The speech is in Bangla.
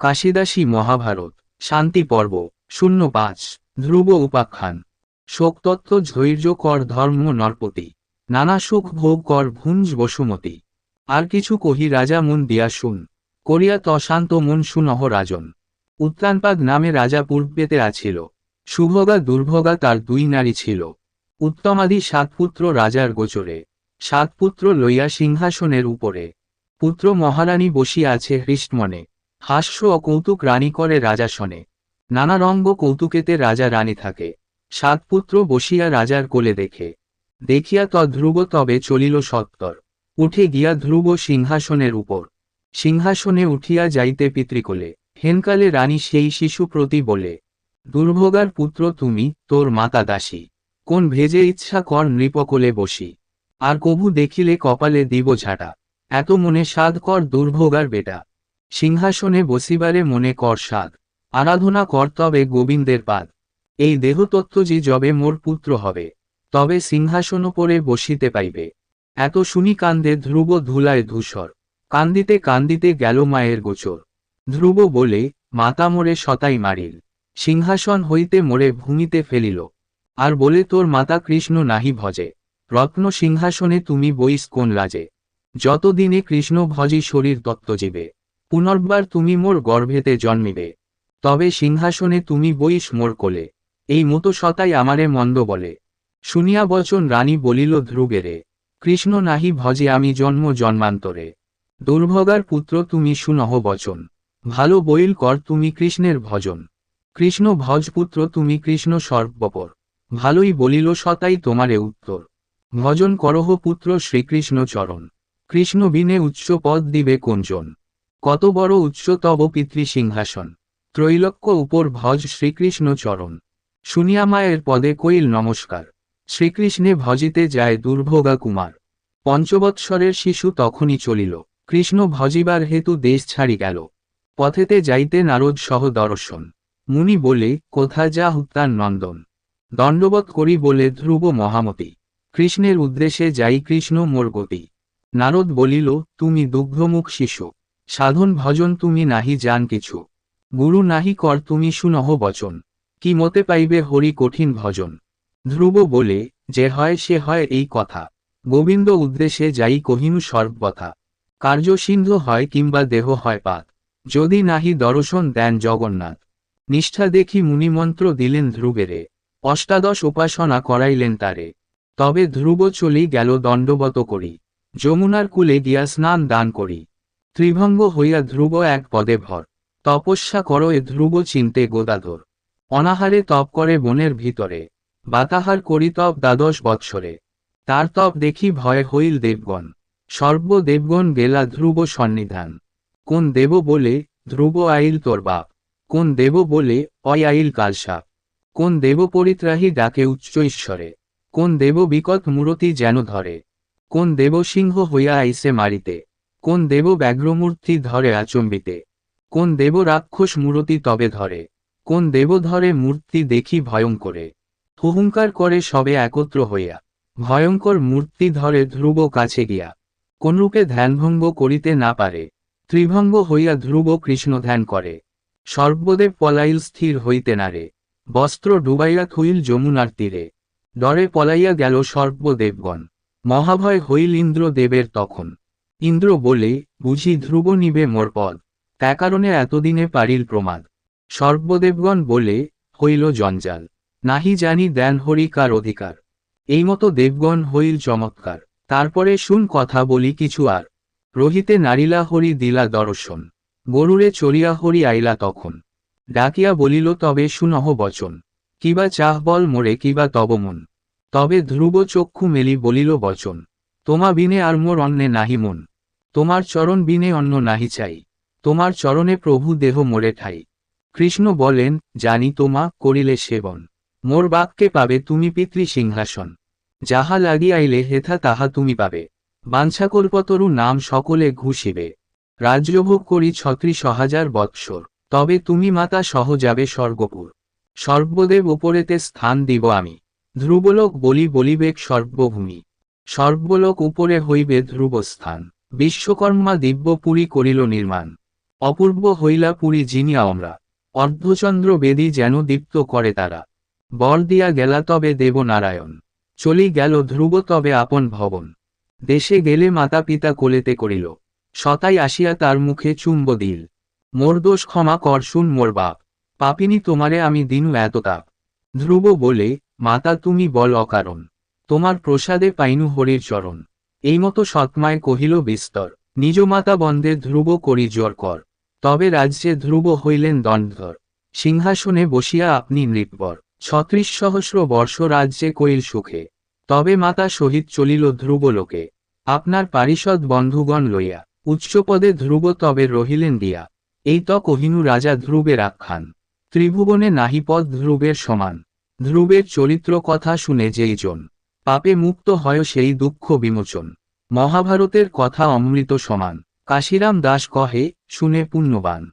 কাশিদাসী মহাভারত, শান্তি পর্ব, শূন্য পাঁচ, ধ্রুব উপাখ্যান। শোকতত্ত্ব ধৈর্য কর ধর্ম নরপতি, নানা সুখ ভোগ কর ভুঞ্জ বসুমতি। আর কিছু কহি রাজা মন দিয়া শুন, করিয়া তশান্ত মন সুনহ রাজন। উত্তানপাদ নামে রাজা পূর্বেতে আছিল, শুভগা দুর্ভগা তার দুই নারী ছিল। উত্তমাদি সাত পুত্র রাজার গোচরে, সাত পুত্র লইয়া সিংহাসনের উপরে। পুত্র মহারানী বসিয়া আছে হৃষ্টমনে হাস্য ও কৌতুক রানী করে রাজা শোনে। নানা রঙ্গ কৌতুকেতে রাজা রানী থাকে। সাত পুত্র বসিয়া রাজার কোলে দেখে। দেখিয়া ধ্রুব তবে চলিল সত্তর। উঠে গিয়া ধ্রুব সিংহাসনের উপর। সিংহাসনে উঠিয়া যাইতে পিতৃকোলে। হেনকালে রানী সেই শিশু প্রতি বলে, দুর্ভোগার পুত্র তুমি, তোর মাতা দাসী। কোন ভেজে ইচ্ছা কর নৃপকোলে বসি। আর কভু দেখিলে কপালে দিব ঝাঁটা। এত মনে সাধ কর দুর্ভোগার বেটা। সিংহাসনে বসিবারে মনে কর সাধ, আরাধনা কর তবে গোবিন্দের পাদ এই দেহতত্ত্ব যে যবে মোর পুত্র হবে, তবে সিংহাসন পরে বসিতে পাইবে। এত শুনি কান্দে ধ্রুব ধুলায় ধূসর, কান্দিতে কান্দিতে গেল মায়ের গোচর। ধ্রুব বলে, মাতা মোরে শতাই মারিল, সিংহাসন হইতে মোরে ভূমিতে ফেলিল। আর বলে, তোর মাতা কৃষ্ণ নাহি ভজে, রত্ন সিংহাসনে তুমি বইস কোন লাজে যতদিনে কৃষ্ণ ভজি শরীর তত্ত্বজীবে। পুনর্বার তুমি মোর গর্ভেতে জন্মিবে। তবে সিংহাসনে তুমি বইস মোর কোলে। এই মতো সতাই আমারে মন্দ বলে। শুনিয়া বচন রানী বলিল, ধ্রুবেরে, কৃষ্ণ নাহি ভজে আমি জন্ম জন্মান্তরে। দুর্ভগার পুত্র তুমি সুনহ বচন। ভালো বইল কর তুমি কৃষ্ণের ভজন। কৃষ্ণ ভজপুত্র তুমি কৃষ্ণ সর্বপর। ভালোই বলিল, সতাই তোমারে উত্তর। ভজন করহ পুত্র শ্রীকৃষ্ণ চরণ। কৃষ্ণ বিনে উচ্চ পদ দিবে কোনজন কত বড় উচ্চ তব পিতৃ সিংহাসন। ত্রৈলক্য উপর ভজ শ্রীকৃষ্ণ চরণ। শুনিয়া মায়ের পদে কইল নমস্কার। শ্রীকৃষ্ণে ভজিতে যায় দুর্ভোগা কুমার। পঞ্চবৎসরের শিশু তখনই চলিল। কৃষ্ণ ভজিবার হেতু দেশ ছাড়ি গেল। পথেতে যাইতে নারদ সহ দর্শন। মুনি বলে, কোথা যা হুত্তার নন্দন। দণ্ডবত করি বলে ধ্রুব মহামতি। কৃষ্ণের উদ্দেশ্যে যাই কৃষ্ণ মোর গতি। নারদ বলিল, তুমি দুগ্ধমুখ শিশু। সাধন ভজন তুমি নাহি জান কিছু। গুরু নাহি কর তুমি সুনহ বচন। কি মতে পাইবে হরি কঠিন ভজন? ধ্রুব বলে, যে হয় সে হয় এই কথা। গোবিন্দ উদ্দেশ্যে যাই কহিনু সর্বথা কার্যসিন্ধু হয় কিংবা দেহ হয় পাত। যদি নাহি দর্শন দেন জগন্নাথ। নিষ্ঠা দেখি মুনিমন্ত্র দিলেন ধ্রুবেরে। অষ্টাদশ উপাসনা করাইলেন তারে। তবে ধ্রুব চলি গেল দণ্ডবত করি। যমুনার কুলে গিয়া স্নান দান করি। ত্রিভঙ্গ হইয়া ধ্রুব এক পদে ভর। তপস্যা করো এ ধ্রুব চিনতে গোদাধর। অনাহারে তপ করে বনের ভিতরে। বাতাহার করি তপ দ্বাদশ বৎসরে। তার তপ দেখি ভয় হইল দেবগণ। সর্ব দেবগণ গেলা ধ্রুব সন্নিধান। কোন দেব বলে, ধ্রুব আইল তোর বাপ। কোন দেব বলে, অয় আইল কালসাপ কোন দেব পরিত্রাহী ডাকে উচ্চ ঈশ্বরে। কোন দেব বিকট মূরতি যেন ধরে। কোন দেব সিংহ হইয়া আইসে মারিতে। কোন দেব ব্যাঘ্রমূর্তি ধরে আচম্বিতে? কোন দেব রাক্ষস মূরতি তবে ধরে? কোন দেব ধরে মূর্তি দেখি ভয়ঙ্করে? হুহুঙ্কার করে সবে একত্র হইয়া, ভয়ঙ্কর মূর্তি ধরে ধ্রুব কাছে গিয়া, কোনরূপে ধ্যানভঙ্গ করিতে না পারে, ত্রিভঙ্গ হইয়া ধ্রুব কৃষ্ণ ধ্যান করে। সর্বদেব পলাইল স্থির হইতে নারে বস্ত্র ডুবাইয়া থুইল যমুনার তীরে। ডরে পলাইয়া গেল সর্বদেবগণ, মহাভয় হইল ইন্দ্র দেবের তখন। ইন্দ্র বলে, বুঝি ধ্রুব নিবে মোর পদ। তা কারণে এতদিনে পারিল প্রমাদ। সর্বদেবগণ বলে, হইল জঞ্জাল। নাহি জানি দেন হরি কার অধিকার। এই মতো দেবগণ হইল চমৎকার। তারপরে শুন কথা বলি কিছু আর। রহিতে নারিলা হরি দিলা দর্শন। গরুরে চড়িয়া হরি আইলা তখন। ডাকিয়া বলিল, তবে সুনহ বচন। কিবা চাহ বল মোরে, কিবা তব মন। তবে ধ্রুব চক্ষু মেলি বলিল, বচন। তোমা বিনে আর মোর অন্নে নাহি মন। তোমার চরণ বিনে অন্য নাহি চাই। তোমার চরণে প্রভু দেহ মোরে ঠাই। কৃষ্ণ বলেন, জানি তোমা, করিলে সেবন মোর বাক্যে পাবে তুমি পিতৃ সিংহাসন। যাহা লাগিয়াইলে হেথা তাহা তুমি পাবে। বাঞ্ছাকল্পতরু নাম সকলে ঘুষিবে। রাজ্যভোগ করি ছত্রিশ হাজার বৎসর। তবে তুমি মাতা সহ যাবে স্বর্গপুর। সর্বদেব উপরেতে স্থান দিব আমি। ধ্রুবলোক বলি বলিবেক সর্বভূমি। সর্বলোক উপরে হইবে ধ্রুবস্থান। বিশ্বকর্মা দিব্যপুরী করিল নির্মাণ। অপূর্ব হইলা পুরী জিনিয়া আমরা। অর্ধচন্দ্র বেদী যেন দীপ্ত করে তারা। বর দিয়া গেলা তবে দেবনারায়ণ। চলি গেল ধ্রুব তবে আপন ভবন। দেশে গেলে মাতা পিতা কোলেতে করিল। সতাই আসিয়া তার মুখে চুম্ব দিল। মোর দোষ ক্ষমা কর শুন মোর বাপ। পাপিনি তোমারে আমি দিনু এত তাপ। ধ্রুব বলে, মাতা তুমি বল অকারণ। তোমার প্রসাদে পাইনু হরির চরণ। এই মতো সৎমায় কহিল, বিস্তর। নিজ মাতা বন্দে ধ্রুব করি জ্বর কর। তবে রাজ্যে ধ্রুব হইলেন দণ্ডধর। সিংহাসনে বসিয়া আপনি নৃপবর ছত্রিশ সহস্র বর্ষ রাজ্যে কইল সুখে। তবে মাতা সহিত চলিল ধ্রুব লোকে। আপনার পারিষদ বন্ধুগণ লইয়া। উচ্চপদে ধ্রুব তবে রহিলেন দিয়া। এই ত কহিনু রাজা ধ্রুবের আখ্যান। ত্রিভুবনে নাহিপদ ধ্রুবের সমান। ধ্রুবের চরিত্র কথা শুনে যেই জন পাপে মুক্ত হয় সেই দুঃখ বিমোচন। মহাভারতের কথা অমৃত সমান। কাশিরাম দাস কহে, শুনে পুণ্যবান।